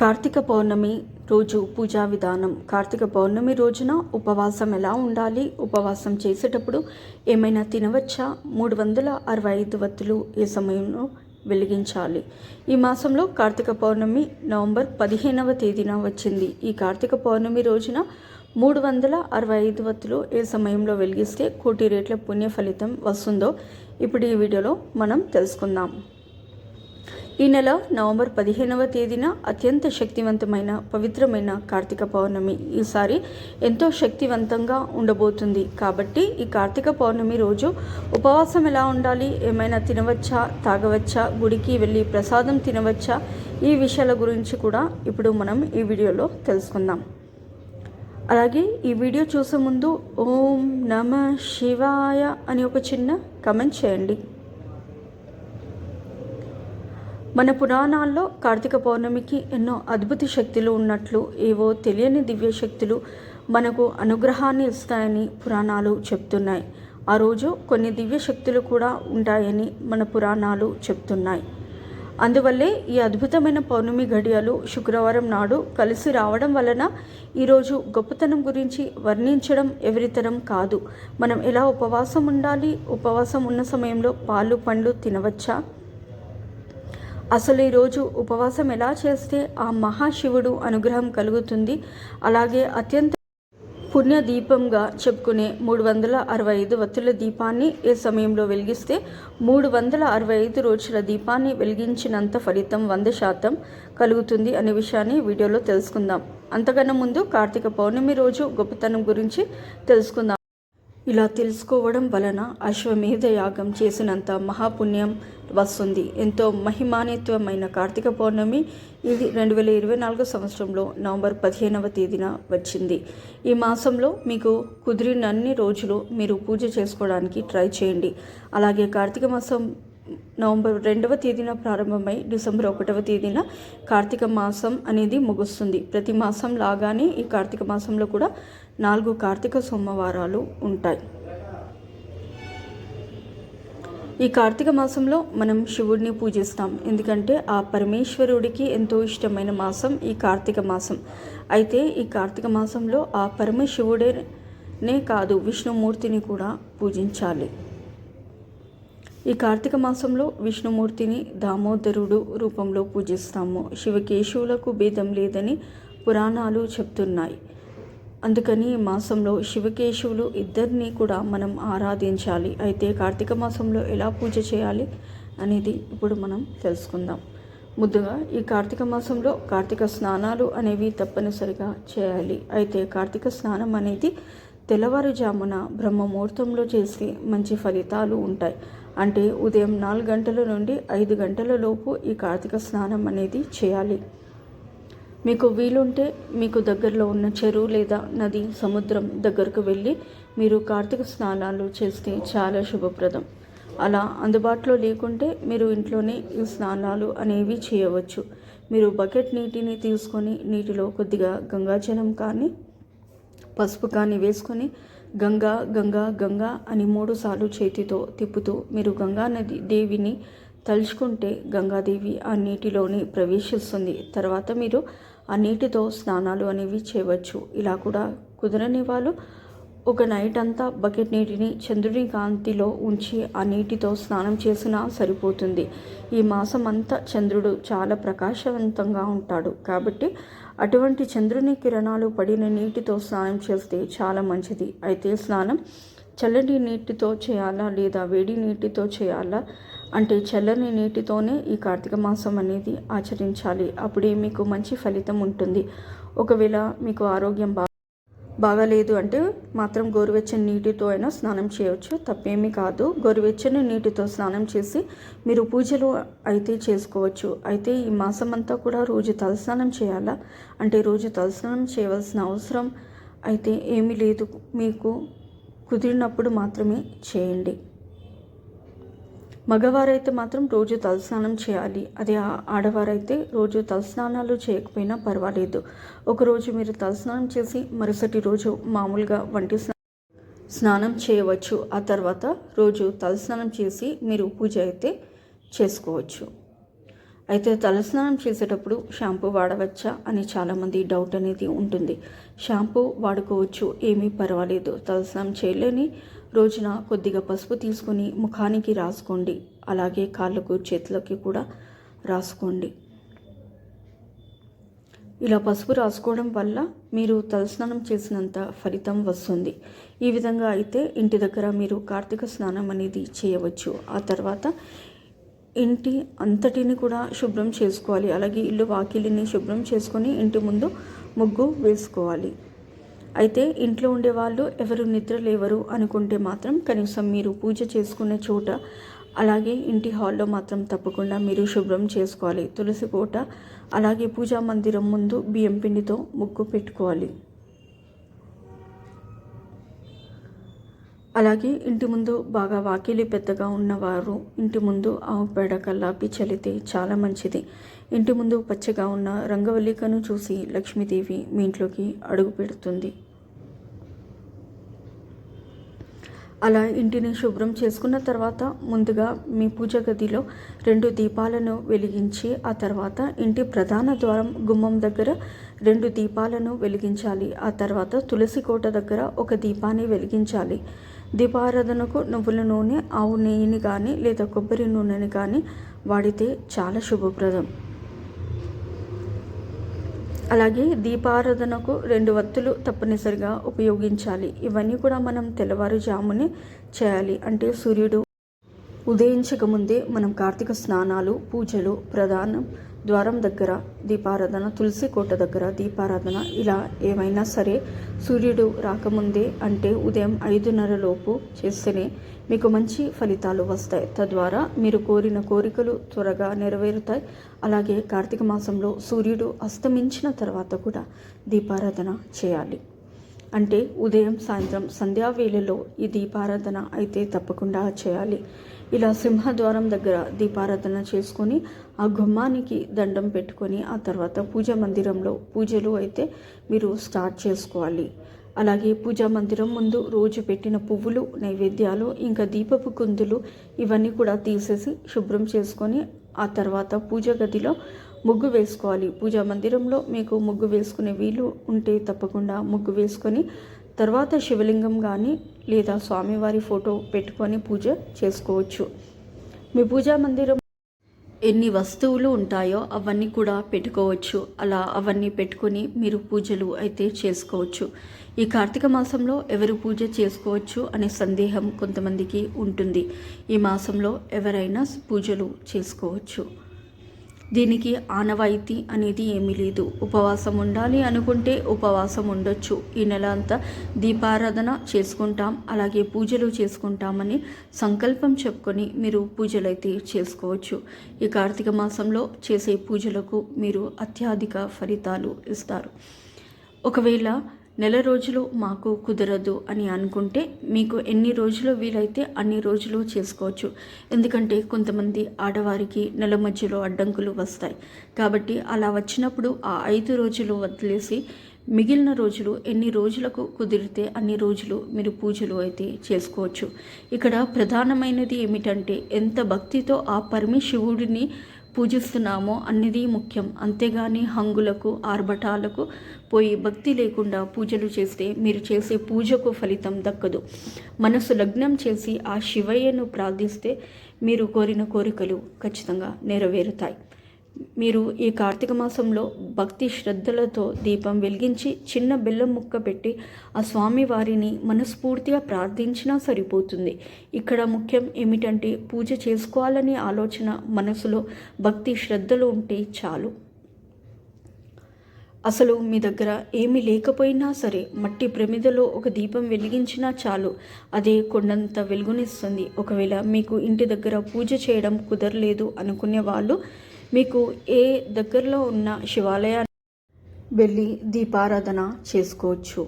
కార్తీక పౌర్ణమి రోజు పూజా విధానం. కార్తీక పౌర్ణమి రోజున ఉపవాసం ఎలా ఉండాలి? ఉపవాసం చేసేటప్పుడు ఏమైనా తినవచ్చా? మూడు వందల అరవై ఐదు వత్తులు ఏ సమయంలో వెలిగించాలి? ఈ మాసంలో కార్తీక పౌర్ణమి నవంబర్ పదిహేనవ తేదీన వచ్చింది. ఈ కార్తీక పౌర్ణమి రోజున మూడు వందల అరవై ఐదు వత్తులు ఏ సమయంలో వెలిగిస్తే కోటి రేట్ల పుణ్య ఫలితం వస్తుందో ఇప్పుడు ఈ వీడియోలో మనం తెలుసుకుందాం. ఈ నెల నవంబర్ పదిహేనవ తేదీన అత్యంత శక్తివంతమైన పవిత్రమైన కార్తీక పౌర్ణమి. ఈసారి ఎంతో శక్తివంతంగా ఉండబోతుంది. కాబట్టి ఈ కార్తీక పౌర్ణమి రోజు ఉపవాసం ఎలా ఉండాలి? ఏమైనా తినవచ్చా? తాగవచ్చా? గుడికి వెళ్ళి ప్రసాదం తినవచ్చా? ఈ విషయాల గురించి కూడా ఇప్పుడు మనం ఈ వీడియోలో తెలుసుకుందాం. అలాగే ఈ వీడియో చూసే ముందు ఓం నమ శివాయ అని ఒక చిన్న కమెంట్ చేయండి. మన పురాణాల్లో కార్తీక పౌర్ణమికి ఎన్నో అద్భుత శక్తులు ఉన్నట్లు ఏవో తెలియని దివ్య శక్తులు మనకు అనుగ్రహాన్ని ఇస్తాయని పురాణాలు చెప్తున్నాయి. ఆ రోజు కొన్ని దివ్య శక్తులు కూడా ఉంటాయని మన పురాణాలు చెప్తున్నాయి. అందువల్లే ఈ అద్భుతమైన పౌర్ణమి ఘడియలు శుక్రవారం నాడు కలిసి రావడం వలన ఈరోజు గొప్పతనం గురించి వర్ణించడం ఎవరితరం కాదు. మనం ఎలా ఉపవాసం ఉండాలి? ఉపవాసం ఉన్న సమయంలో పాలు పండ్లు తినవచ్చా? అసలు ఈరోజు ఉపవాసం ఎలా చేస్తే ఆ మహాశివుడు అనుగ్రహం కలుగుతుంది? అలాగే అత్యంత పుణ్య దీపంగా చెప్పుకునే మూడు వందల అరవై ఐదు వత్తుల దీపాన్ని ఏ సమయంలో వెలిగిస్తే మూడు వందల అరవై ఐదు రోజుల దీపాన్ని వెలిగించినంత ఫలితం వంద శాతం కలుగుతుంది అనే విషయాన్ని వీడియోలో తెలుసుకుందాం. అంతకన్నా ముందు కార్తీక పౌర్ణమి రోజు గొప్పతనం గురించి తెలుసుకుందాం. ఇలా తెలుసుకోవడం వలన అశ్వమేధ యాగం చేసినంత మహాపుణ్యం వస్తుంది. ఎంతో మహిమానేత్వమైన కార్తీక పౌర్ణమి ఇది రెండు వేల ఇరవై నాలుగో సంవత్సరంలో నవంబర్ పదిహేనవ తేదీన వచ్చింది. ఈ మాసంలో మీకు కుదిరినన్ని రోజులు మీరు పూజ చేసుకోవడానికి ట్రై చేయండి. అలాగే కార్తీక మాసం నవంబర్ రెండవ తేదీన ప్రారంభమై డిసెంబర్ ఒకటవ తేదీన కార్తీక మాసం అనేది ముగుస్తుంది. ప్రతి మాసం లాగానే ఈ కార్తీక మాసంలో కూడా నాలుగు కార్తీక సోమవారాలు ఉంటాయి. ఈ కార్తీక మాసంలో మనం శివుడిని పూజిస్తాం. ఎందుకంటే ఆ పరమేశ్వరుడికి ఎంతో ఇష్టమైన మాసం ఈ కార్తీక మాసం. అయితే ఈ కార్తీక మాసంలో ఆ పరమశివుడేనే కాదు విష్ణుమూర్తిని కూడా పూజించాలి. ఈ కార్తీక మాసంలో విష్ణుమూర్తిని దామోదరుడు రూపంలో పూజిస్తాము. శివకేశవులకు భేదం లేదని పురాణాలు చెప్తున్నాయి. అందుకని ఈ మాసంలో శివకేశవులు ఇద్దరిని కూడా మనం ఆరాధించాలి. అయితే కార్తీక మాసంలో ఎలా పూజ చేయాలి అనేది ఇప్పుడు మనం తెలుసుకుందాం. ముద్దుగా ఈ కార్తీక మాసంలో కార్తీక స్నానాలు అనేవి తప్పనిసరిగా చేయాలి. అయితే కార్తీక స్నానం అనేది తెల్లవారుజామున బ్రహ్మముహూర్తంలో చేసి మంచి ఫలితాలు ఉంటాయి. అంటే ఉదయం నాలుగు గంటల నుండి ఐదు గంటల లోపు ఈ కార్తీక స్నానం అనేది చేయాలి. మీకు వీలుంటే మీకు దగ్గరలో ఉన్న చెరువు లేదా నది సముద్రం దగ్గరకు వెళ్ళి మీరు కార్తీక స్నానాలు చేస్తే చాలా శుభప్రదం. అలా అందుబాటులో లేకుంటే మీరు ఇంట్లోనే ఈ స్నానాలు అనేవి చేయవచ్చు. మీరు బకెట్ నీటిని తీసుకొని నీటిలో కొద్దిగా గంగాజలం కానీ పసుపు కానీ వేసుకొని గంగా గంగా గంగా అని మూడుసార్లు చేతితో తిప్పుతూ మీరు గంగా నది దేవిని తలుచుకుంటే గంగాదేవి ఆ నీటిలోని ప్రవేశిస్తుంది. తర్వాత మీరు ఆ నీటితో స్నానాలు అనేవి చేయవచ్చు. ఇలా కూడా కుదరని వాళ్ళు ఒక నైట్ అంతా బకెట్ నీటిని చంద్రుని కాంతిలో ఉంచి ఆ నీటితో స్నానం చేసినా సరిపోతుంది. ఈ మాసం అంతా చంద్రుడు చాలా ప్రకాశవంతంగా ఉంటాడు. కాబట్టి అటువంటి చంద్రుని కిరణాలు పడిన నీటితో స్నానం చేస్తే చాలా మంచిది. అయితే స్నానం చల్లని నీటితో చేయాలా లేదా వేడి నీటితో చేయాలా? అంటే చల్లని నీటితోనే ఈ కార్తీక మాసం అనేది ఆచరించాలి. అప్పుడే మీకు మంచి ఫలితం ఉంటుంది. ఒకవేళ మీకు ఆరోగ్యం బా బాగాలేదు అంటే మాత్రం గోరువెచ్చని నీటితో అయినా స్నానం చేయవచ్చు తప్పేమీ కాదు. గోరువెచ్చని నీటితో స్నానం చేసి మీరు పూజలు అయితే చేసుకోవచ్చు. అయితే ఈ మాసం అంతా కూడా రోజు తలస్నానం చేయాలా? అంటే రోజు తలస్నానం చేయవలసిన అవసరం అయితే ఏమీ లేదు. మీకు కుదిరినప్పుడు మాత్రమే చేయండి. మగవారైతే మాత్రం రోజు తలస్నానం చేయాలి. అదే ఆడవారైతే రోజు తలస్నానాలు చేయకపోయినా పర్వాలేదు. ఒకరోజు మీరు తలస్నానం చేసి మరుసటి రోజు మామూలుగా వంటి స్నానం చేయవచ్చు. ఆ తర్వాత రోజు తలస్నానం చేసి మీరు పూజ అయితే చేసుకోవచ్చు. అయితే తలస్నానం చేసేటప్పుడు షాంపూ వాడవచ్చా అని చాలామంది డౌట్ అనేది ఉంటుంది. షాంపూ వాడుకోవచ్చు ఏమీ పర్వాలేదు. తలస్నానం చేయలేని రోజున కొద్దిగా పసుపు తీసుకొని ముఖానికి రాసుకోండి. అలాగే కాళ్ళకు చేతులకి కూడా రాసుకోండి. ఇలా పసుపు రాసుకోవడం వల్ల మీరు తలస్నానం చేసినంత ఫలితం వస్తుంది. ఈ విధంగా అయితే ఇంటి దగ్గర మీరు కార్తీక స్నానం అనేది చేయవచ్చు. ఆ తర్వాత ఇంటి అంతటిని కూడా శుభ్రం చేసుకోవాలి. అలాగే ఇల్లు వాకిలిని శుభ్రం చేసుకొని ఇంటి ముందు ముగ్గు వేసుకోవాలి. అయితే ఇంట్లో ఉండేవాళ్ళు ఎవరు నిద్ర లేవరు అనుకుంటే మాత్రం కనీసం మీరు పూజ చేసుకునే చోట అలాగే ఇంటి హాల్లో మాత్రం తప్పకుండా మీరు శుభ్రం చేసుకోవాలి. తులసి కోట అలాగే పూజా మందిరం ముందు బియ్యం పిండితో ముగ్గు పెట్టుకోవాలి. అలాగే ఇంటి ముందు బాగా వాకిలి పెద్దగా ఉన్నవారు ఇంటి ముందు ఆవు పేడ కల్లాపి చలితే చాలా మంచిది. ఇంటి ముందు పచ్చగా ఉన్న రంగవల్లికను చూసి లక్ష్మీదేవి మీ ఇంట్లోకి అడుగు పెడుతుంది. అలా ఇంటిని శుభ్రం చేసుకున్న తర్వాత ముందుగా మీ పూజ గదిలో రెండు దీపాలను వెలిగించి ఆ తర్వాత ఇంటి ప్రధాన ద్వారం గుమ్మం దగ్గర రెండు దీపాలను వెలిగించాలి. ఆ తర్వాత తులసి కోట దగ్గర ఒక దీపాన్ని వెలిగించాలి. దీపారాధనకు నువ్వుల నూనె ఆవు నెయ్యిని కానీ లేదా కొబ్బరి నూనెని కానీ వాడితే చాలా శుభప్రదం. అలాగే దీపారాధనకు రెండు వత్తులు తప్పనిసరిగా ఉపయోగించాలి. ఇవన్నీ కూడా మనం తెల్లవారుజామునే చేయాలి. అంటే సూర్యుడు ఉదయించక ముందే మనం కార్తీక స్నానాలు పూజలు ప్రధానం ద్వారం దగ్గర దీపారాధన తులసి కోట దగ్గర దీపారాధన ఇలా ఏమైనా సరే సూర్యుడు రాకముందే అంటే ఉదయం ఐదున్నర లోపు చేస్తేనే మీకు మంచి ఫలితాలు వస్తాయి. తద్వారా మీరు కోరిన కోరికలు త్వరగా నెరవేరుతాయి. అలాగే కార్తీక మాసంలో సూర్యుడు అస్తమించిన తర్వాత కూడా దీపారాధన చేయాలి. అంటే ఉదయం సాయంత్రం సంధ్యావేళలో ఈ దీపారాధన అయితే తప్పకుండా చేయాలి. ఇలా సింహద్వారం దగ్గర దీపారాధన చేసుకొని ఆ గుమ్మానికి దండం పెట్టుకొని ఆ తర్వాత పూజ మందిరంలో పూజలు అయితే మీరు స్టార్ట్ చేసుకోవాలి. అలాగే పూజా మందిరం ముందు రోజు పెట్టిన పువ్వులు నైవేద్యాలు ఇంకా దీపపు కుందులు ఇవన్నీ కూడా తీసేసి శుభ్రం చేసుకొని ఆ తర్వాత పూజ గదిలో ముగ్గు వేసుకోవాలి. పూజా మందిరంలో మీకు ముగ్గు వేసుకునే వీలు ఉంటే తప్పకుండా ముగ్గు వేసుకొని తర్వాత శివలింగం కానీ లేదా స్వామివారి ఫోటో పెట్టుకొని పూజ చేసుకోవచ్చు. మీ పూజా మందిరం ఎన్ని వస్తువులు ఉంటాయో అవన్నీ కూడా పెట్టుకోవచ్చు. అలా అవన్నీ పెట్టుకొని మీరు పూజలు అయితే చేసుకోవచ్చు. ఈ కార్తీక మాసంలో ఎవరు పూజ చేసుకోవచ్చు అనే సందేహం కొంతమందికి ఉంటుంది. ఈ మాసంలో ఎవరైనా పూజలు చేసుకోవచ్చు. దీనికి ఆనవాయితీ అనేది ఏమీ లేదు. ఉపవాసం ఉండాలి అనుకుంటే ఉపవాసం ఉండొచ్చు. ఈ నెల అంతా దీపారాధన చేసుకుంటాం అలాగే పూజలు చేసుకుంటామని సంకల్పం చెప్పుకొని మీరు పూజలు అయితే చేసుకోవచ్చు. ఈ కార్తీక మాసంలో చేసే పూజలకు మీరు అత్యధిక ఫలితాలు ఇస్తారు. ఒకవేళ నెల రోజులు మాకు కుదరదు అని అనుకుంటే మీకు ఎన్ని రోజులు వీలైతే అన్ని రోజులు చేసుకోవచ్చు. ఎందుకంటే కొంతమంది ఆడవారికి నెల మధ్యలో అడ్డంకులు వస్తాయి. కాబట్టి అలా వచ్చినప్పుడు ఆ ఐదు రోజులు వదిలేసి మిగిలిన రోజులు ఎన్ని రోజులకు కుదిరితే అన్ని రోజులు మీరు పూజలు అయితే చేసుకోవచ్చు. ఇక్కడ ప్రధానమైనది ఏమిటంటే ఎంత భక్తితో ఆ పరమశివుడిని పూజిస్తున్నామో అన్నది ముఖ్యం. అంతేగాని హంగులకు ఆర్భటాలకు పోయి భక్తి లేకుండా పూజలు చేస్తే మీరు చేసే పూజకు ఫలితం దక్కదు. మనసు లగ్నం చేసి ఆ శివయ్యను ప్రార్థిస్తే మీరు కోరిన కోరికలు ఖచ్చితంగా నెరవేరుతాయి. మీరు ఈ కార్తీక మాసంలో భక్తి శ్రద్ధలతో దీపం వెలిగించి చిన్న బెల్లం ముక్క పెట్టి ఆ స్వామి వారిని మనస్ఫూర్తిగా ప్రార్థించినా సరిపోతుంది. ఇక్కడ ముఖ్యం ఏమిటంటే పూజ చేసుకోవాలనే ఆలోచన మనసులో భక్తి శ్రద్ధలు ఉంటే చాలు. అసలు మీ దగ్గర ఏమి లేకపోయినా సరే మట్టి ప్రమిదలో ఒక దీపం వెలిగించినా చాలు. అదే కొండంత వెలుగునిస్తుంది. ఒకవేళ మీకు ఇంటి దగ్గర పూజ చేయడం కుదరలేదు అనుకునే వాళ్ళు మీకు ఏ దగ్గరలో ఉన్న శివాలయాన్ని వెళ్ళి దీపారాధన చేసుకోవచ్చు.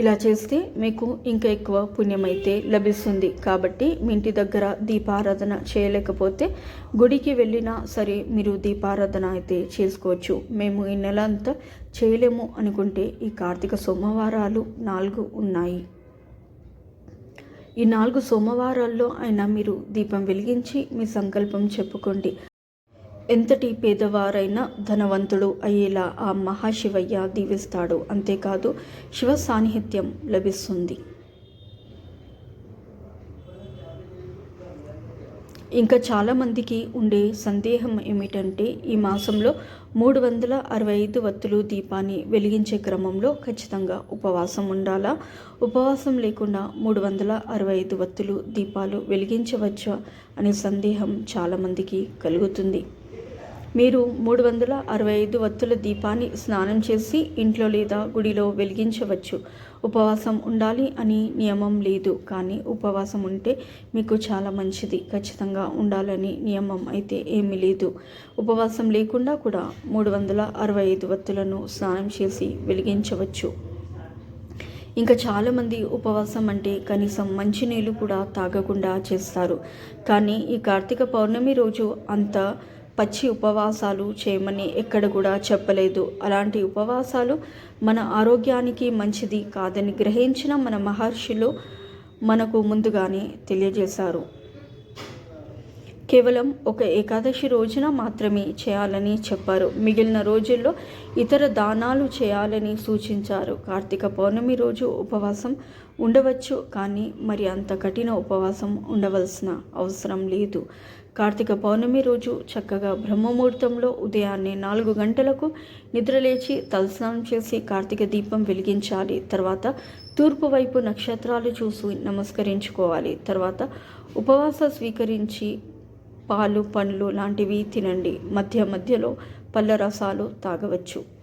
ఇలా చేస్తే మీకు ఇంకా ఎక్కువ పుణ్యమైతే లభిస్తుంది. కాబట్టి మీ ఇంటి దగ్గర దీపారాధన చేయలేకపోతే గుడికి వెళ్ళినా సరే మీరు దీపారాధన అయితే చేసుకోవచ్చు. మేము ఈ నెల అంతా చేయలేము అనుకుంటే ఈ కార్తీక సోమవారాలు నాలుగు ఉన్నాయి. ఈ నాలుగు సోమవారాల్లో అయినా మీరు దీపం వెలిగించి మీ సంకల్పం చెప్పుకోండి. ఎంతటి పేదవారైనా ధనవంతుడు అయ్యేలా ఆ మహాశివయ్య దీవిస్తాడు. అంతేకాదు శివ సాన్నిహిత్యం లభిస్తుంది. ఇంకా చాలామందికి ఉండే సందేహం ఏమిటంటే ఈ మాసంలో మూడు వందల అరవై ఐదు వత్తులు దీపాన్ని వెలిగించే క్రమంలో ఖచ్చితంగా ఉపవాసం ఉండాలా? ఉపవాసం లేకుండా మూడు వందల అరవై ఐదు వత్తులు దీపాలు వెలిగించవచ్చా? అనే సందేహం చాలామందికి కలుగుతుంది. మీరు మూడు వందల అరవై ఐదు వత్తుల దీపాన్ని స్నానం చేసి ఇంట్లో లేదా గుడిలో వెలిగించవచ్చు. ఉపవాసం ఉండాలి అని నియమం లేదు. కానీ ఉపవాసం ఉంటే మీకు చాలా మంచిది. ఖచ్చితంగా ఉండాలని నియమం అయితే ఏమీ లేదు. ఉపవాసం లేకుండా కూడా మూడు వందల అరవై ఐదు వత్తులను స్నానం చేసి వెలిగించవచ్చు. ఇంకా చాలామంది ఉపవాసం అంటే కనీసం మంచినీళ్ళు కూడా తాగకుండా చేస్తారు. కానీ ఈ కార్తీక పౌర్ణమి రోజు అంత పచ్చి ఉపవాసాలు చేయమని ఎక్కడ కూడా చెప్పలేదు. అలాంటి ఉపవాసాలు మన ఆరోగ్యానికి మంచిది కాదని గ్రహించిన మన మహర్షులు మనకు ముందుగానే తెలియజేశారు. కేవలం ఒక ఏకాదశి రోజున మాత్రమే చేయాలని చెప్పారు. మిగిలిన రోజుల్లో ఇతర దానాలు చేయాలని సూచించారు. కార్తీక పౌర్ణమి రోజు ఉపవాసం ఉండవచ్చు కానీ మరి అంత కఠిన ఉపవాసం ఉండవలసిన అవసరం లేదు. కార్తీక పౌర్ణమి రోజు చక్కగా బ్రహ్మముహూర్తంలో ఉదయాన్నే నాలుగు గంటలకు నిద్రలేచి తలస్నానం చేసి కార్తీక దీపం వెలిగించాలి. తర్వాత తూర్పు వైపు నక్షత్రాలు చూసి నమస్కరించుకోవాలి. తర్వాత ఉపవాస స్వీకరించి పాలు పండ్లు లాంటివి తినండి. మధ్య మధ్యలో పళ్ళ రసాలు తాగవచ్చు.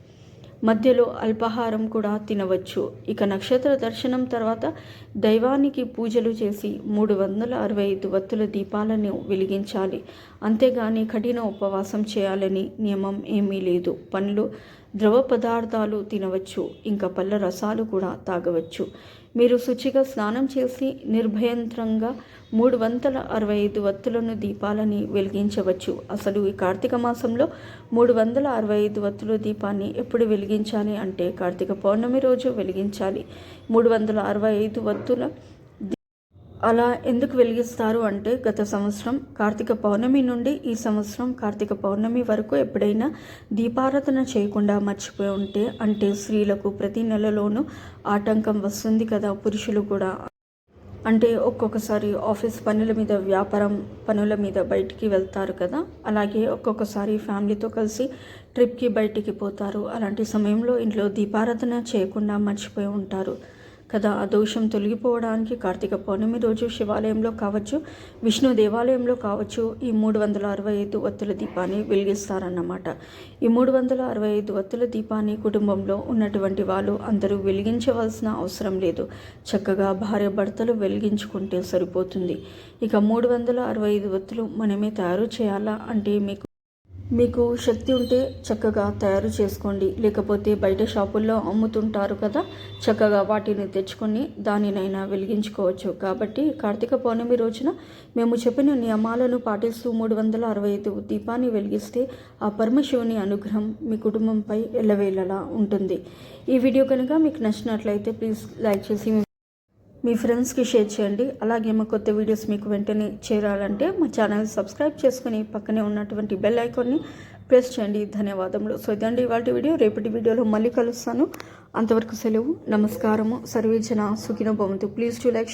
మధ్యలో అల్పాహారం కూడా తినవచ్చు. ఇక నక్షత్ర దర్శనం తర్వాత దైవానికి పూజలు చేసి మూడు వందల అరవై ఐదు వత్తుల దీపాలను వెలిగించాలి. అంతేగాని కఠిన ఉపవాసం చేయాలని నియమం ఏమీ లేదు. పండ్లు ద్రవ పదార్థాలు తినవచ్చు. ఇంకా పళ్ళ రసాలు కూడా తాగవచ్చు. మీరు శుచిగా స్నానం చేసి నిర్భయంత్రంగా మూడు వందల అరవై ఐదు వత్తులను దీపాలని వెలిగించవచ్చు. అసలు ఈ కార్తీక మాసంలో మూడు వందల అరవై ఐదు వత్తుల దీపాన్ని ఎప్పుడు వెలిగించాలి అంటే కార్తీక పౌర్ణమి రోజు వెలిగించాలి. మూడు వందల అరవై ఐదు వత్తుల అలా ఎందుకు వెలిగిస్తారు అంటే గత సంవత్సరం కార్తీక పౌర్ణమి నుండి ఈ సంవత్సరం కార్తీక పౌర్ణమి వరకు ఎప్పుడైనా దీపారాధన చేయకుండా మర్చిపోయి ఉంటే అంటే స్త్రీలకు ప్రతి నెలలోనూ ఆటంకం వస్తుంది కదా పురుషులు కూడా. అంటే ఒక్కొక్కసారి ఆఫీస్ పనుల మీద వ్యాపారం పనుల మీద బయటికి వెళ్తారు కదా. అలాగే ఒక్కొక్కసారి ఫ్యామిలీతో కలిసి ట్రిప్కి బయటికి పోతారు. అలాంటి సమయంలో ఇంట్లో దీపారాధన చేయకుండా మర్చిపోయి ఉంటారు. కదా? ఆ దోషం తొలగిపోవడానికి కార్తీక పౌర్ణమి రోజు శివాలయంలో కావచ్చు విష్ణు దేవాలయంలో కావచ్చు ఈ మూడు వందల అరవై ఐదు వత్తుల దీపాన్ని వెలిగిస్తారన్నమాట. ఈ మూడు వందల అరవై ఐదు వత్తుల దీపాన్ని కుటుంబంలో ఉన్నటువంటి వాళ్ళు అందరూ వెలిగించవలసిన అవసరం లేదు. చక్కగా భార్య భర్తలు వెలిగించుకుంటే సరిపోతుంది. ఇక మూడు వందల అరవై ఐదు వత్తులు మనమే తయారు చేయాలా అంటే మీకు మీకు శక్తి ఉంటే చక్కగా తయారు చేసుకోండి. లేకపోతే బయట షాపుల్లో అమ్ముతుంటారు కదా చక్కగా వాటిని తెచ్చుకొని దానినైనా వెలిగించుకోవచ్చు. కాబట్టి కార్తీక పౌర్ణమి రోజున మేము చెప్పిన నియమాలను పాటిస్తూ మూడు వందల అరవై ఐదు దీపాన్ని వెలిగిస్తే ఆ పరమశివుని అనుగ్రహం మీ కుటుంబంపై ఎల్లవేళలా ఉంటుంది. ఈ వీడియో కనుక మీకు నచ్చినట్లయితే ప్లీజ్ లైక్ చేసి మీ ఫ్రెండ్స్కి షేర్ చేయండి. అలాగే మా కొత్త వీడియోస్ మీకు వెంటనే చేరాలంటే మా ఛానల్ సబ్స్క్రైబ్ చేసుకుని పక్కనే ఉన్నటువంటి బెల్ ఐకాన్ని ప్రెస్ చేయండి. ధన్యవాదములు. సో ఇదండి ఇవాళ వీడియో. రేపటి వీడియోలో మళ్ళీ కలుస్తాను. అంతవరకు సెలవు. నమస్కారము. సర్వేజన సుఖిన భవంతు. Please to like